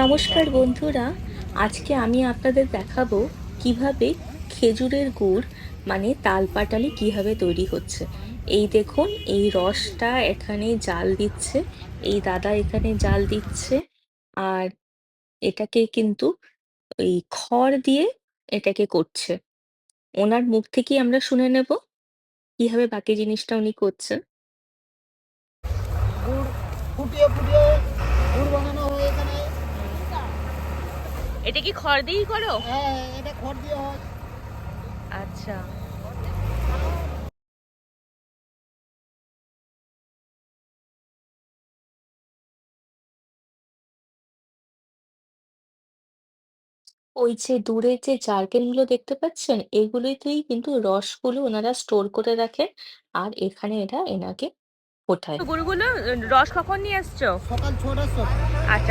নমস্কার বন্ধুরা, আজকে আমি আপনাদের দেখাবো কীভাবে খেজুরের গুড় মানে তালপাটালি কীভাবে তৈরি হচ্ছে। এই দেখুন, এই রসটা এখানে জাল দিচ্ছে, এই দাদা এখানে জাল দিচ্ছে, আর এটাকে কিন্তু এই খড় দিয়ে এটাকে করছে। ওনার মুখ থেকেই আমরা শুনে নেব কীভাবে বাকি জিনিসটা উনি করছেন। ফুটিয়ে ফুটিয়ে গুড় বানানো হয় এখানে এটা কি খড় দিয়েই করো? হ্যাঁ এটা খড় দিয়ে হয়। আচ্ছা। ওই যে দূরে যে জারকেনগুলো দেখতে পাচ্ছেন এগুলোতেই কিন্তু রসগুলো ওনারা স্টোর করে রাখেন আর এখানে এটা এনাকে ওঠায়। গুড়গুলো রস কখন নিয়ে আসছো? সকাল ছটার সময়। আচ্ছা।